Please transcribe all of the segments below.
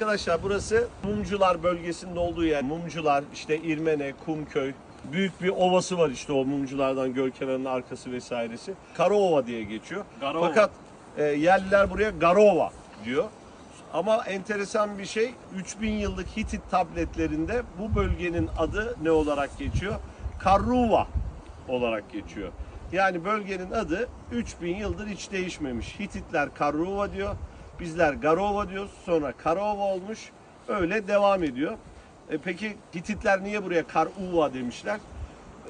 Arkadaşlar burası Mumcular bölgesinde olduğu yer. Mumcular, işte İrmene, Kumköy. Büyük bir ovası var işte o mumculardan göl kenarının arkası vesairesi. Karaova diye geçiyor. Garova. Fakat e, yerliler buraya Garova diyor. Ama enteresan bir şey 3000 yıllık Hitit tabletlerinde bu bölgenin adı ne olarak geçiyor? Karruva olarak geçiyor. Yani bölgenin adı 3000 yıldır hiç değişmemiş. Hititler Karruva diyor. Bizler Garova diyoruz. Sonra Karova olmuş. Öyle devam ediyor. E peki Hititler niye buraya Karuva demişler?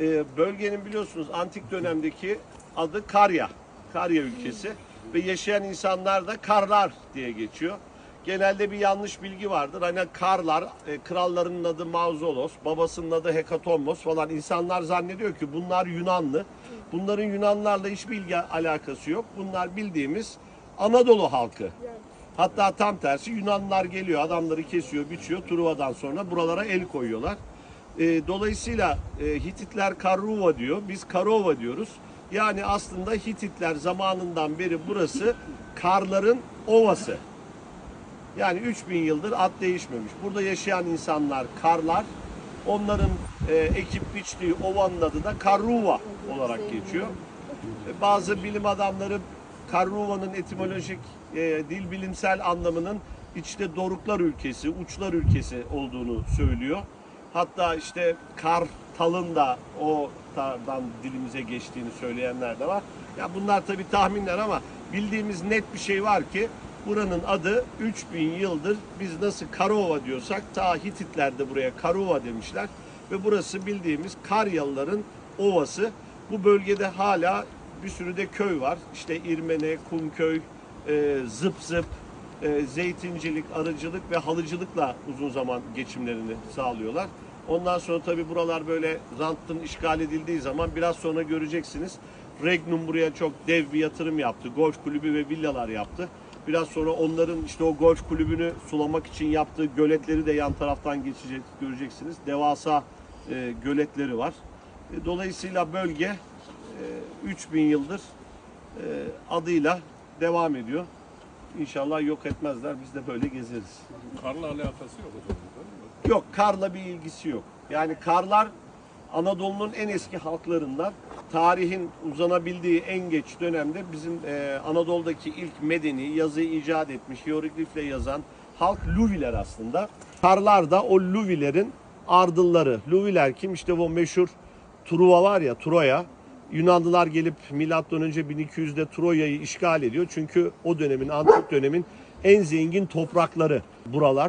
E, bölgenin biliyorsunuz antik dönemdeki adı Karya. Karya ülkesi. Ve yaşayan insanlar da Karlar diye geçiyor. Genelde bir yanlış bilgi vardır. Hani Karlar, e, krallarının adı Mauzolos, babasının adı Hekatomos falan. İnsanlar zannediyor ki bunlar Yunanlı. Bunların Yunanlarla hiçbir ilgi alakası yok. Bunlar bildiğimiz Anadolu halkı. Hatta tam tersi Yunanlılar geliyor, adamları kesiyor, biçiyor. Truva'dan sonra buralara el koyuyorlar. E, dolayısıyla e, Hititler Karruva diyor, biz Karova diyoruz. Yani aslında Hititler zamanından beri burası karların ovası. Yani 3000 yıldır ad değişmemiş. Burada yaşayan insanlar karlar. Onların e, ekip biçtiği ovanın adı da Karruva olarak geçiyor. E, Bazı bilim adamları Karruva'nın etimolojik e, dil bilimsel anlamının içte doruklar ülkesi, uçlar ülkesi olduğunu söylüyor. Hatta işte Kartal'ın da o tardan dilimize geçtiğini söyleyenler de var. Ya bunlar tabii tahminler ama bildiğimiz net bir şey var ki buranın adı 3000 yıldır biz nasıl Karova diyorsak ta Hititler de buraya Karova demişler ve burası bildiğimiz Karyalıların ovası. Bu bölgede hala bir sürü de köy var. İşte İrmene, Kumköy, e, Zıp Zıp, e, zeytincilik, arıcılık ve halıcılıkla uzun zaman geçimlerini sağlıyorlar. Ondan sonra tabii buralar böyle rantın işgal edildiği zaman biraz sonra göreceksiniz. Regnum buraya çok dev bir yatırım yaptı. Golf kulübü ve villalar yaptı. Biraz sonra onların işte o golf kulübünü sulamak için yaptığı göletleri de yan taraftan geçecek göreceksiniz. Devasa e, göletleri var. E, dolayısıyla bölge 3000 yıldır e, adıyla devam ediyor. İnşallah yok etmezler. Biz de böyle gezeriz. Karla alakası yok o zaman. Yok karla bir ilgisi yok. Yani karlar Anadolu'nun en eski halklarından. Tarihin uzanabildiği en geç dönemde bizim e, Anadolu'daki ilk medeni yazıyı icat etmiş, hieroglifle yazan halk Luviler aslında. Karlar da o Luvilerin ardılları. Luviler kim? İşte bu meşhur Truva var ya, Troya. Yunanlılar gelip milattan önce 1200'de Troya'yı işgal ediyor. Çünkü o dönemin, antik dönemin en zengin toprakları buralar.